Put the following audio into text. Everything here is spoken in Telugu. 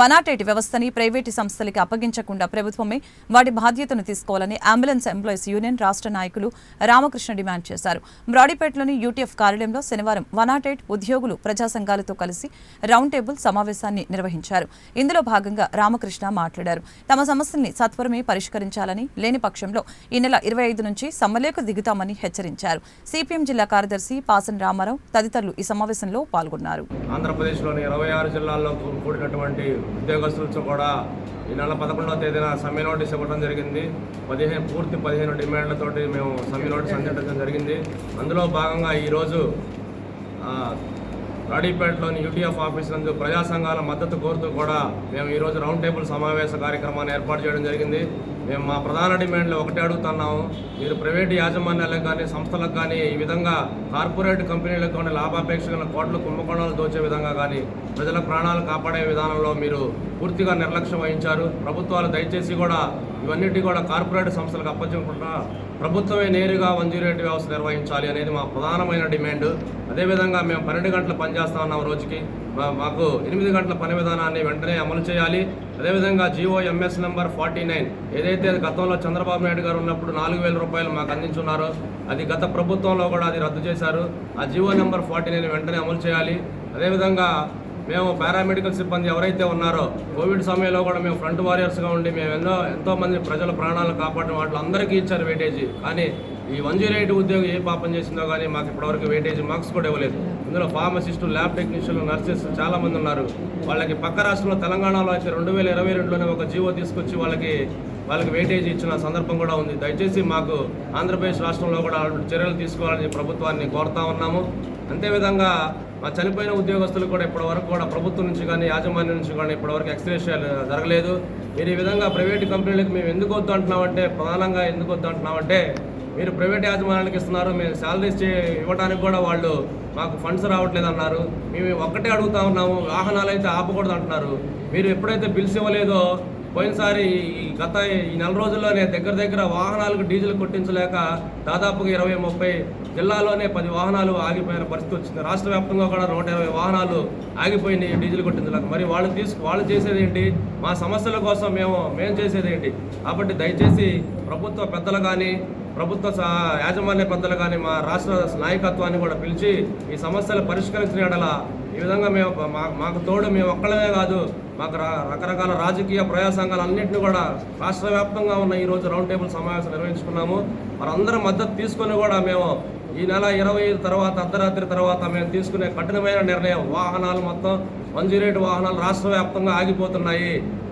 వనాటేటి వ్యవస్థని ప్రైవేటు సంస్థలకి అప్పగించకుండా ప్రభుత్వమే వాటి బాధ్యతను తీసుకోవాలని అంబులెన్స్ ఎంప్లాయీస్ యూనియన్ రాష్ట్ర నాయకులు రామకృష్ణ డిమాండ్ చేశారు. బ్రాడీపేటలోని యూటీఎఫ్ కార్యాలయంలో శనివారం వనాటేట్ ఉద్యోగులు ప్రజా సంఘాలతో కలిసి రౌండ్ టేబుల్ సమావేశాన్ని నిర్వహించారు. ఇందులో భాగంగా రామకృష్ణ మాట్లాడారు. తమ సమస్యల్ని సత్వరమే పరిష్కరించాలని లేని పక్షంలో ఈ నెల ఇరవై ఐదు నుంచి సమ్మలేకు దిగుతామని హెచ్చరించారు. సిపిఎం జిల్లా కార్యదర్శి పాసన్ రామారావు తదితరులు ఈ సమావేశంలో పాల్గొన్నారు. ఆంధ్రప్రదేశ్లోని ఇరవై ఆరు జిల్లాల్లో కూడినటువంటి ఉద్యోగస్తులతో కూడా ఈ నెల పదకొండవ తేదీన సమ్మె నోటీస్ ఇవ్వడం జరిగింది. పదిహేను పూర్తి పదిహేను డిమాండ్లతోటి మేము సమ్మె నోటీస్ అందించడం జరిగింది. అందులో భాగంగా ఈరోజు రాడీపేటలోని యూటీఎఫ్ ఆఫీస్ నందు ప్రజా సంఘాల మద్దతు కోరుతూ కూడా మేము ఈరోజు రౌండ్ టేబుల్ సమావేశ కార్యక్రమాన్ని ఏర్పాటు చేయడం జరిగింది. మేము మా ప్రధాన డిమాండ్లు ఒకటే అడుగుతున్నాము. మీరు ప్రైవేటు యాజమాన్యాలకు కానీ సంస్థలకు కానీ ఈ విధంగా కార్పొరేట్ కంపెనీలకు కానీ లాభాపేక్షగా కోట్లు కుంభకోణాలు దోచే విధంగా కానీ ప్రజల ప్రాణాలు కాపాడే విధానంలో మీరు పూర్తిగా నిర్లక్ష్యం వహించారు. ప్రభుత్వాలు దయచేసి కూడా ఇవన్నిటి కూడా కార్పొరేట్ సంస్థలకు అప్పచెప్పకుండా ప్రభుత్వమే నేరుగా వన్ జీరో ఎయిట్ వ్యవస్థ నిర్వహించాలి అనేది మా ప్రధానమైన డిమాండ్. అదేవిధంగా మేము పన్నెండు గంటలు పనిచేస్తా ఉన్నాం రోజుకి. మాకు ఎనిమిది గంటల పని విధానాన్ని వెంటనే అమలు చేయాలి. అదేవిధంగా GO MS number forty nine. ఏదైతే గతంలో చంద్రబాబు నాయుడు గారు ఉన్నప్పుడు నాలుగు వేల రూపాయలు మాకు అందించున్నారో అది గత ప్రభుత్వంలో కూడా అది రద్దు చేశారు. ఆ జియో నెంబర్ ఫార్టీ నైన్ వెంటనే అమలు చేయాలి. అదేవిధంగా మేము పారామెడికల్ సిబ్బంది ఎవరైతే ఉన్నారో కోవిడ్ సమయంలో కూడా మేము ఫ్రంట్ వారియర్స్గా ఉండి మేము ఎన్నో ఎంతోమంది ప్రజల ప్రాణాలను కాపాడడం వాటిలో అందరికీ ఇచ్చారు వెయిటేజీ. కానీ ఈ వన్ జీరో ఎయిట్ ఉద్యోగం ఏ పాపం చేసిందో కానీ మాకు ఇప్పటివరకు వెయిటేజ్ మార్క్స్ కూడా ఇవ్వలేదు. ఇందులో ఫార్మసిస్టులు ల్యాబ్ టెక్నీషియన్లు నర్సెస్ చాలా మంది ఉన్నారు. వాళ్ళకి పక్క రాష్ట్రంలో తెలంగాణలో అయితే రెండు వేల ఇరవై రెండులోనే ఒక జీవో తీసుకొచ్చి వాళ్ళకి వాళ్ళకి వెయిటేజ్ ఇచ్చిన సందర్భం కూడా ఉంది. దయచేసి మాకు ఆంధ్రప్రదేశ్ రాష్ట్రంలో కూడా చర్యలు తీసుకోవాలని ప్రభుత్వాన్ని కోరుతా ఉన్నాము. అంతేవిధంగా మా చనిపోయిన ఉద్యోగస్తులు కూడా ఇప్పటి వరకు కూడా ప్రభుత్వం నుంచి కానీ యాజమాన్యం నుంచి కానీ ఇప్పటివరకు ఎక్స్గ్రేషియాలు జరగలేదు. మీరు ఈ విధంగా ప్రైవేట్ కంపెనీలకు మేము ఎందుకు వద్దు అంటున్నామంటే ప్రధానంగా ఎందుకు వద్దు అంటున్నామంటే మీరు ప్రైవేట్ యాజమాన్యానికి ఇస్తున్నారు మేము శాలరీస్ చే ఇవ్వడానికి కూడా వాళ్ళు మాకు ఫండ్స్ రావట్లేదు అన్నారు మేము ఒక్కటే అడుగుతా ఉన్నాము వాహనాలు అయితే ఆపకూడదు అంటున్నారు. మీరు ఎప్పుడైతే బిల్స్ ఇవ్వలేదో పోయినసారి ఈ గత ఈ నెల రోజుల్లోనే దగ్గర దగ్గర వాహనాలకు డీజిల్ కొట్టించలేక దాదాపుగా ఇరవై ముప్పై జిల్లాలోనే పది వాహనాలు ఆగిపోయిన పరిస్థితి వచ్చింది. రాష్ట్ర వ్యాప్తంగా కూడా నూట ఇరవై వాహనాలు ఆగిపోయినాయి డీజిల్ కొట్టించలేక. మరి వాళ్ళు తీసుకు వాళ్ళు చేసేది ఏంటి? మా సమస్యల కోసం మేము మేము చేసేది ఏంటి? కాబట్టి దయచేసి ప్రభుత్వ పెద్దలు కానీ ప్రభుత్వ యాజమాన్య పెద్దలు కానీ మా రాష్ట్ర నాయకత్వాన్ని కూడా పిలిచి ఈ సమస్యలు పరిష్కరించిన ఎడల ఈ విధంగా మేము మాకు తోడు మేము ఒక్కళ్ళమే కాదు మాకు రా- రకరకాల రాజకీయ ప్రజా సంఘాలు అన్నింటినీ కూడా రాష్ట్ర వ్యాప్తంగా ఉన్న ఈరోజు రౌండ్ టేబుల్ సమావేశం నిర్వహించుకున్నాము. వారందరం మద్దతు తీసుకొని కూడా మేము ఈ నెల ఇరవై ఐదు తర్వాత అర్ధరాత్రి తర్వాత మేము తీసుకునే కఠినమైన నిర్ణయం. వాహనాలు మొత్తం వన్ రేటు వాహనాలు రాష్ట్ర వ్యాప్తంగా ఆగిపోతున్నాయి.